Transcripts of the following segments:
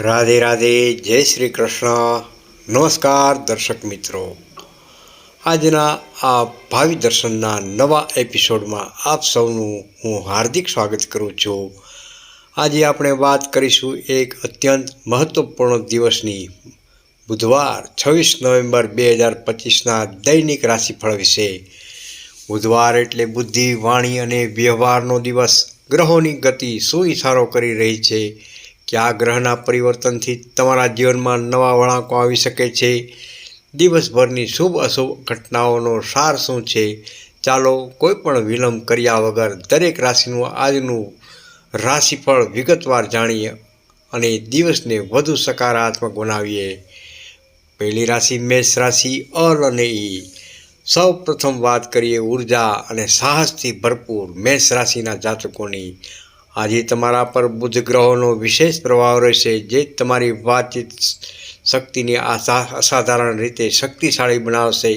રાધે રાધે, જય શ્રી કૃષ્ણ. નમસ્કાર દર્શક મિત્રો. આજના આ ભાવિ દર્શનના નવા એપિસોડમાં આપ સૌનું હું હાર્દિક સ્વાગત કરું છું. આજે આપણે વાત કરીશું એક અત્યંત મહત્વપૂર્ણ દિવસની, બુધવાર, છવ્વીસ નવેમ્બર બે હજાર પચીસના દૈનિક રાશિફળ વિશે. બુધવાર એટલે બુદ્ધિ, વાણી અને વ્યવહારનો દિવસ. ગ્રહોની ગતિ શું ઇશારો કરી રહી છે? કે આ ગ્રહના પરિવર્તનથી તમારા જીવનમાં નવા વળાંકો આવી શકે છે. દિવસભરની શુભ અશુભ ઘટનાઓનો સાર શું છે? ચાલો કોઈ પણ વિલંબ કર્યા વગર દરેક રાશિનું આજનું રાશિફળ વિગતવાર જાણીએ અને દિવસને વધુ સકારાત્મક બનાવીએ. પહેલી રાશિ મેષ રાશિ અર અને ઈ સૌ પ્રથમ વાત કરીએ ઊર્જા અને સાહસથી ભરપૂર મેષ રાશિના જાતકોની. આજે તમારા પર બુધ ગ્રહોનો વિશેષ પ્રભાવ રહેશે, જે તમારી વાતચીત શક્તિને અસાધારણ રીતે શક્તિશાળી બનાવશે.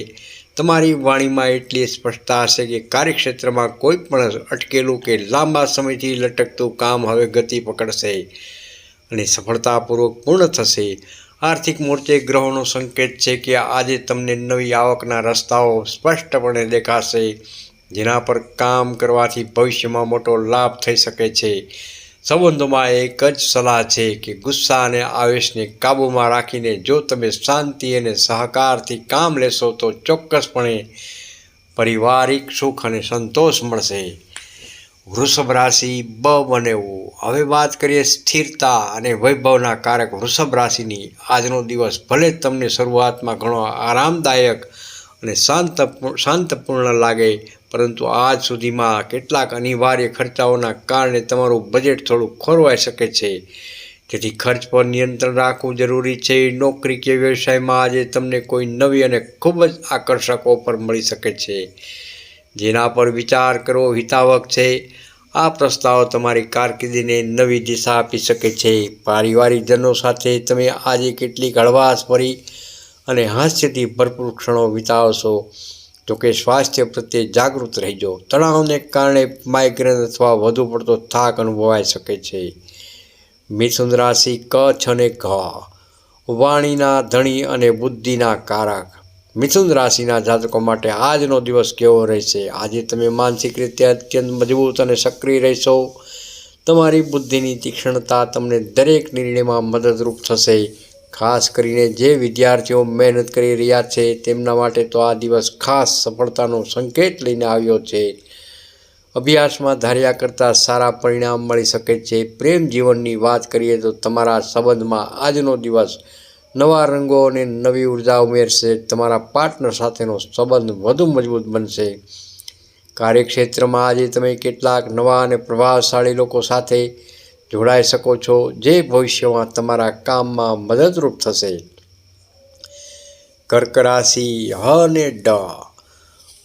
તમારી વાણીમાં એટલી સ્પષ્ટતા હશે કે કાર્યક્ષેત્રમાં કોઈ પણ અટકેલું કે લાંબા સમયથી લટકતું કામ હવે ગતિ પકડશે અને સફળતાપૂર્વક પૂર્ણ થશે. આર્થિક મોરચે ગ્રહોનો સંકેત છે કે આજે તમને નવી આવકના રસ્તાઓ સ્પષ્ટપણે દેખાશે. જેના પર કામ કરવાથી ભવિષ્યમાં મોટો લાભ થઈ શકે છે. સંબંધોમાં એક જ સલાહ છે કે ગુસ્સા અને આવેશને કાબૂમાં રાખીને જો તમે શાંતિ અને સહકારથી કામ લેશો તો ચોક્કસપણે પારિવારિક સુખ અને સંતોષ મળશે. વૃષભ રાશિ બ બનેવું હવે વાત કરીએ સ્થિરતા અને વૈભવના કારક વૃષભ રાશિની. આજનો દિવસ ભલે તમને શરૂઆતમાં ઘણો આરામદાયક અને શાંત શાંતપૂર્ણ લાગે પરંતુ આજ સુધીમાં કેટલાક અનિવાર્ય ખર્ચાઓના કારણે તમારું બજેટ થોડું ખોરવાઈ શકે છે. તેથી ખર્ચ પર નિયંત્રણ રાખવું જરૂરી છે. નોકરી કે વ્યવસાયમાં આજે તમને કોઈ નવી અને ખૂબ જ આકર્ષક ઓફર મળી શકે છે. જેના પર વિચાર કરવો હિતાવક છે. આ પ્રસ્તાવ તમારી કારકિર્દીને નવી દિશા આપી શકે છે. પારિવારિકજનો સાથે તમે આજે કેટલીક હળવાશ ભરી અને હાસ્યથી ભરપૂર ક્ષણો વિતાવશો. જોકે સ્વાસ્થ્ય પ્રત્યે જાગૃત રહેજો. તણાવને કારણે માઇગ્રેન અથવા વધુ પડતો થાક અનુભવાઈ શકે છે. મિથુન રાશિ કચ્છ અને ઘ. વાણીના ધણી અને બુદ્ધિના કારક. મિથુન રાશિના જાતકો માટે આજનો દિવસ કેવો રહેશે? આજે તમે માનસિક રીતે અત્યંત મજબૂત અને સક્રિય રહેશો. તમારી બુદ્ધિની તીક્ષ્ણતા તમને દરેક નિર્ણયમાં મદદરૂપ થશે. ખાસ કરીને જે વિદ્યાર્થીઓ મહેનત કરી રહ્યા છે, તેમના માટે તો આ દિવસ ખાસ સફળતાનો સંકેત લઈને આવ્યો છે. અભ્યાસમાં ધાર્યા કરતાં સારા પરિણામ મળી શકે છે. પ્રેમ જીવનની વાત કરીએ તો તમારા સંબંધમાં આજનો દિવસ નવા રંગો અને નવી ઊર્જા ઉમેરશે. તમારા પાર્ટનર સાથેનો સંબંધ વધુ મજબૂત બનશે. કાર્યક્ષેત્રમાં આજે તમે કેટલાક નવા અને પ્રભાવશાળી લોકો સાથે જોડાઈ શકો છો. જે ભવિષ્યમાં તમારા કામમાં મદદરૂપ થશે. કર્ક રાશિ હ અને ડ.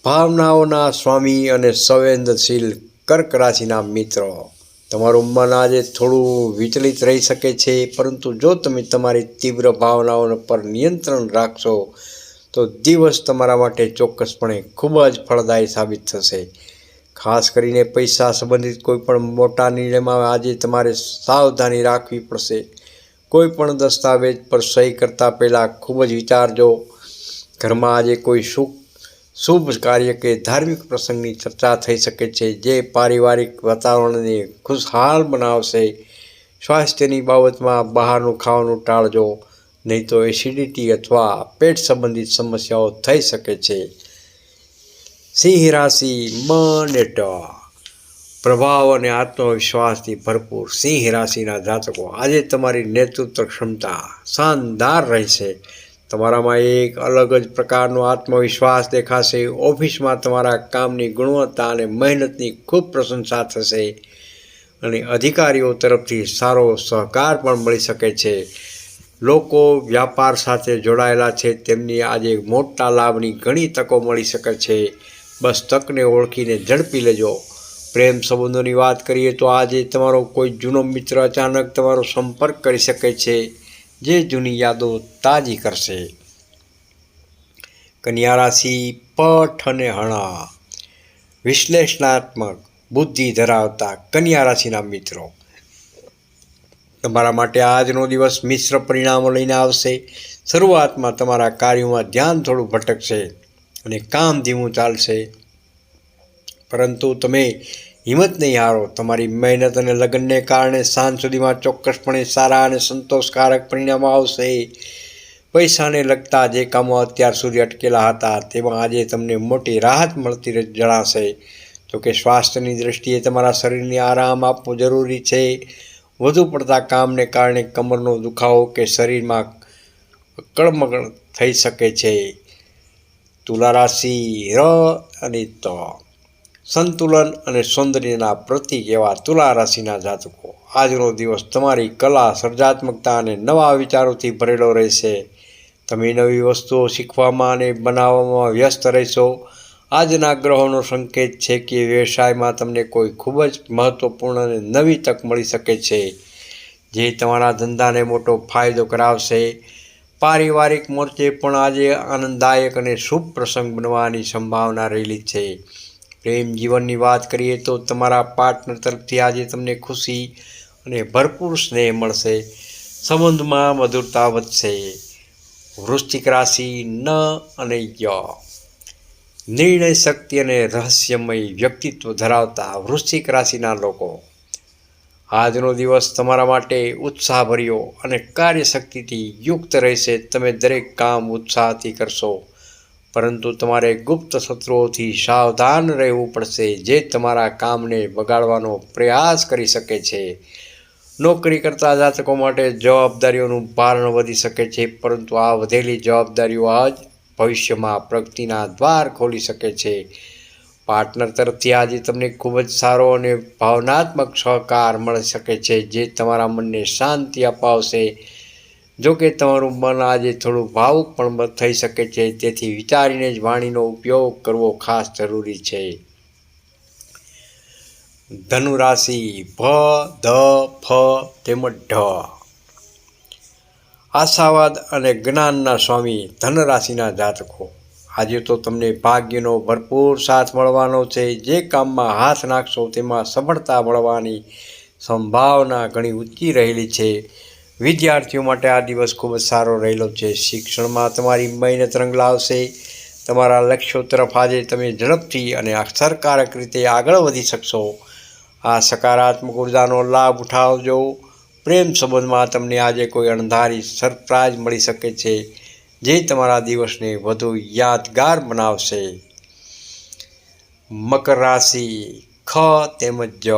ભાવનાઓના સ્વામી અને સંવેદનશીલ કર્ક રાશિના મિત્રો. તમારું મન આજે થોડું વિચલિત રહી શકે છે, પરંતુ જો તમે તમારી તીવ્ર ભાવનાઓ પર નિયંત્રણ રાખશો, તો દિવસ તમારા માટે ચોક્કસપણે ખૂબ જ ફળદાયી સાબિત થશે. ખાસ કરીને પૈસા સંબંધિત કોઈ પણ મોટા નિર્ણયમાં આજે તમારે સાવધાની રાખવી પડશે. કોઈ પણ દસ્તાવેજ પર સહી કરતાં પહેલાં ખૂબ જ વિચારજો ઘરમાં આજે કોઈ સુખ શુભ કાર્ય કે ધાર્મિક પ્રસંગની ચર્ચા થઈ શકે છે, જે પારિવારિક વાતાવરણને ખુશહાલ બનાવશે. સ્વાસ્થ્યની બાબતમાં બહારનું ખાવાનું ટાળજો, નહીં તો એસિડિટી અથવા પેટ સંબંધિત સમસ્યાઓ થઈ શકે છે. સિંહ રાશિ મને પ્રભાવ અને આત્મવિશ્વાસથી ભરપૂર સિંહ રાશિના જાતકો. આજે તમારી નેતૃત્વ ક્ષમતા શાનદાર રહેશે. તમારામાં એક અલગ જ પ્રકારનો આત્મવિશ્વાસ દેખાશે. ઓફિસમાં તમારા કામની ગુણવત્તા અને મહેનતની ખૂબ પ્રશંસા થશે. અને અધિકારીઓ તરફથી સારો સહકાર પણ મળી શકે છે. લોકો વ્યાપાર સાથે જોડાયેલા છે. તેમની આજે મોટા લાભની ઘણી તકો મળી શકે છે. બસ તકને ઓળખીને ઝડપી લેજો. પ્રેમ સંબંધોની વાત કરીએ તો આજે તમારો કોઈ જૂનો મિત્ર અચાનક તમારો સંપર્ક કરી શકે છે, જે જૂની યાદો તાજી કરશે. કન્યા રાશિ, પઠ અને હણા. વિશ્લેષણાત્મક બુદ્ધિ ધરાવતા કન્યા રાશિના મિત્રો. તમારા માટે આજનો દિવસ મિશ્ર પરિણામો લઈને આવશે. શરૂઆતમાં તમારા કાર્યોમાં ધ્યાન થોડું ભટકશે. અને કામ ધીમું ચાલશે. પરંતુ તમે હિંમત નહીં હારો. તમારી મહેનત અને લગ્નને કારણે સાંજ સુધીમાં ચોક્કસપણે સારા અને સંતોષકારક પરિણામો આવશે. પૈસાને લગતા જે કામો અત્યાર સુધી અટકેલા હતા, તેમાં આજે તમને મોટી રાહત મળતી જણાશે. તો કે સ્વાસ્થ્યની દૃષ્ટિએ તમારા શરીરને આરામ આપવો જરૂરી છે. વધુ પડતા કામને કારણે કમરનો દુખાવો કે શરીરમાં કળમગળ થઈ શકે છે. તુલા રાશિ ર અને ત. સંતુલન અને સૌંદર્યના પ્રતીક એવા તુલા રાશિના જાતકો. આજનો દિવસ તમારી કલા, સર્જાત્મકતા અને નવા વિચારોથી ભરેલો રહેશે. તમે નવી વસ્તુઓ શીખવામાં અને બનાવવામાં વ્યસ્ત રહેશો. આજના ગ્રહોનો સંકેત છે કે વ્યવસાયમાં તમને કોઈ ખૂબ જ મહત્ત્વપૂર્ણ અને નવી તક મળી શકે છે, જે તમારા ધંધાને મોટો ફાયદો કરાવશે. પારિવારિક મોરચે પણ આજે આનંદદાયક અને શુભ પ્રસંગ બનવાની સંભાવના રહેલી છે. પ્રેમ જીવનની વાત કરીએ તો તમારા પાર્ટનર તરફથી આજે તમને ખુશી અને ભરપૂર સ્નેહ મળશે. સંબંધમાં મધુરતા વધશે. વૃશ્ચિક રાશિ ન અને ય. નિર્ણય શક્તિ અને રહસ્યમય વ્યક્તિત્વ ધરાવતા વૃશ્ચિક રાશિના લોકો. આજનો દિવસ તમારા માટે ઉત્સાહભર્યો અને કાર્યશક્તિથી યુક્ત રહેશે. તમે દરેક કામ ઉત્સાહથી કરશો. પરંતુ તમારે ગુપ્ત શત્રુઓથી સાવધાન રહેવું પડશે, જે તમારા કામને બગાડવાનો પ્રયાસ કરી શકે છે. નોકરી કરતા જાતકો માટે જવાબદારીઓનું ભારણ વધી શકે છે, પરંતુ આ વધેલી જવાબદારીઓ આજ ભવિષ્યમાં પ્રગતિના દ્વાર ખોલી શકે છે. પાર્ટનર તરફથી આજે તમને ખૂબ જ સારો અને ભાવનાત્મક સહકાર મળી શકે છે, જે તમારા મનને શાંતિ અપાવશે. જો કે તમારું મન આજે થોડું ભાવુક પણ થઈ શકે છે, તેથી વિચારીને જ વાણીનો ઉપયોગ કરવો ખાસ જરૂરી છે. ધનુ રાશિ, ભ, ધ, ફ, તેમજ ઢ. આશાવાદ અને જ્ઞાનના સ્વામી ધન રાશિના જાતકો. આજે તો તમને ભાગ્યનો ભરપૂર સાથ મળવાનો છે. જે કામમાં હાથ નાખશો તેમાં સફળતા મળવાની સંભાવના ઘણી ઊંચી રહેલી છે. વિદ્યાર્થીઓ માટે આ દિવસ ખૂબ જ સારો રહેલો છે. શિક્ષણમાં તમારી મહેનત રંગ લાવશે. તમારા લક્ષ્યો તરફ આજે તમે ઝડપથી અને અસરકારક રીતે આગળ વધી શકશો. આ સકારાત્મક ઉર્જાનો લાભ ઉઠાવજો. પ્રેમ સંબંધમાં તમને આજે કોઈ અણધારી સરપ્રાઇઝ મળી શકે છે. જે તમારા દિવસને વધુ યાદગાર બનાવશે. મકર રાશિ, ખ તેમજ જ.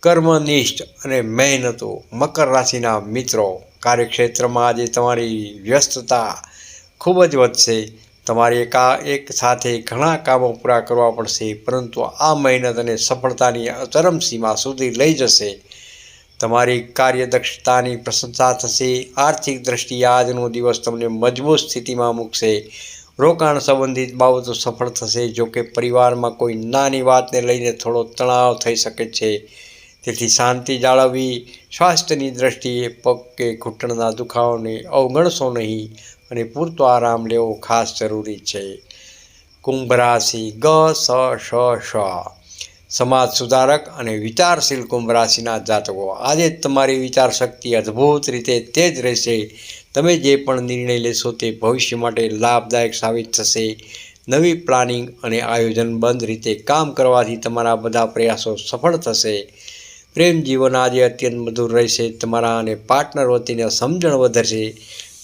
કર્મનિષ્ઠ અને મહેનતો મકર રાશિના મિત્રો, કાર્યક્ષેત્રમાં આજે તમારી વ્યસ્તતા ખૂબ જ વધશે. તમારે એકા, એક સાથે ઘણા કામો પૂરા કરવા પડશે, પરંતુ આ મહેનત અને સફળતાની ચરમસીમા સુધી લઈ જશે. તમારી કાર્યદક્ષતાની પ્રશંસા થશે. આર્થિક દ્રષ્ટિએ આજનો દિવસ તમને મજબૂત સ્થિતિમાં મૂકશે. રોકાણ સંબંધિત બાબતો સફળ થશે જોકે પરિવારમાં કોઈ નાની વાતને લઈને થોડો તણાવ થઈ શકે છે. તેથી શાંતિ જાળવવી, સ્વાસ્થ્યની દ્રષ્ટિએ પગ કે ઘૂંટણના દુખાવાને અવગણશો નહીં અને પૂરતો આરામ લેવો ખાસ જરૂરી છે. કુંભ રાશિ ગ, સ શ શ સમાજ સુધારક અને વિચારશીલ કુંભ રાશિના જાતકો. આજે તમારી વિચાર શક્તિ અદ્ભુત રીતે તે જ રહેશે. તમે જે પણ નિર્ણય લેશો તે ભવિષ્ય માટે લાભદાયક સાબિત થશે. નવી પ્લાનિંગ અને આયોજનબંધ રીતે કામ કરવાથી તમારા બધા પ્રયાસો સફળ થશે. પ્રેમ જીવન આજે અત્યંત મધુર રહેશે. તમારા અને પાર્ટનર વતીને સમજણ વધશે.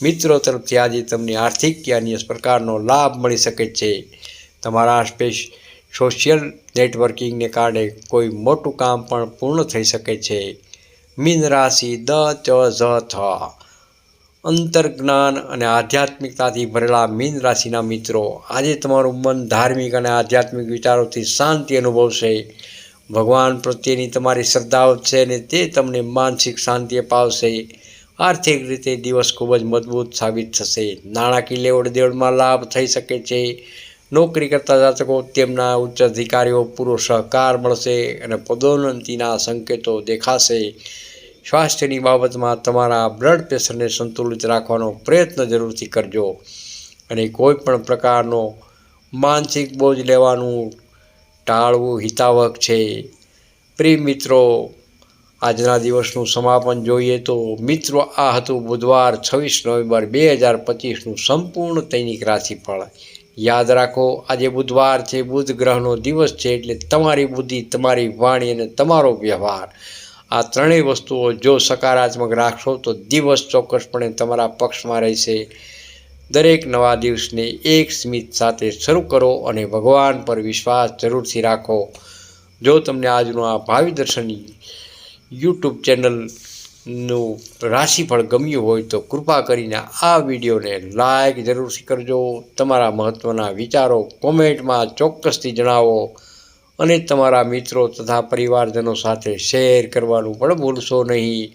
મિત્રો તરફથી આજે તમને આર્થિક કે અન્ય પ્રકારનો લાભ મળી શકે છે. તમારા સ્પેસ સોશિયલ નેટવર્કિંગને કારણે કોઈ મોટું કામ પણ પૂર્ણ થઈ શકે છે. મીન રાશિ દ, ચ, ઝ, થ. અંતર્જ્ઞાન અને આધ્યાત્મિકતાથી ભરેલા મીન રાશિના મિત્રો, આજે તમારું મન ધાર્મિક અને આધ્યાત્મિક વિચારોથી શાંતિ અનુભવશે. ભગવાન પ્રત્યેની તમારી શ્રદ્ધાઓ છે અને તે તમને માનસિક શાંતિ અપાવશે. આર્થિક રીતે દિવસ ખૂબ જ મજબૂત સાબિત થશે. નાણાકીય લેવડ દેવડમાં લાભ થઈ શકે છે. નોકરી કરતા જાતકો તેમના ઉચ્ચ અધિકારીઓ પૂરો સહકાર મળશે અને પદોન્નતિના સંકેતો દેખાશે. સ્વાસ્થ્યની બાબતમાં તમારા બ્લડ પ્રેશરને સંતુલિત રાખવાનો પ્રયત્ન જરૂરથી કરજો અને કોઈ પણ પ્રકારનો માનસિક બોજ લેવાનું ટાળવું હિતાવક છે. પ્રિય મિત્રો, આજના દિવસનું સમાપન જોઈએ તો મિત્રો, આ હતું બુધવાર છવ્વીસ નવેમ્બર બે હજાર પચીસનું સંપૂર્ણ દૈનિક રાશિફળ. યાદ રાખો, આજે બુધવાર છે, બુધ ગ્રહનો દિવસ છે, એટલે તમારી બુદ્ધિ, તમારી વાણી અને તમારો વ્યવહાર. આ ત્રણેય વસ્તુઓ જો સકારાત્મક રાખશો, તો દિવસ ચોક્કસપણે તમારા પક્ષમાં રહેશે. દરેક નવા દિવસને એક સ્મિત સાથે શરૂ કરો અને ભગવાન પર વિશ્વાસ જરૂરથી રાખો. જો તમને આજનું આ ભાવિ દર્શન યુટ્યુબ ચેનલનું રાશિફળ ગમ્યું હોય તો કૃપા કરીને આ વિડીયોને લાઇક જરૂરથી કરજો. તમારા મહત્ત્વના વિચારો કોમેન્ટમાં ચોક્કસથી જણાવો અને તમારા મિત્રો તથા પરિવારજનો સાથે શેર કરવાનું પણ ભૂલશો નહીં.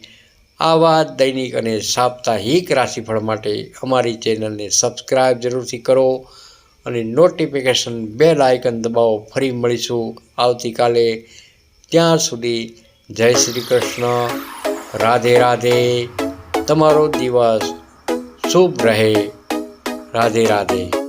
આવા દૈનિક અને સાપ્તાહિક રાશિફળ માટે અમારી ચેનલને સબસ્ક્રાઈબ જરૂરથી કરો અને નોટિફિકેશન બેલ આઇકન દબાવો. ફરી મળીશું આવતીકાલે. ત્યાં સુધી જય શ્રી કૃષ્ણ. રાધે રાધે તમારો દિવસ શુભ રહે. રાધે રાધે.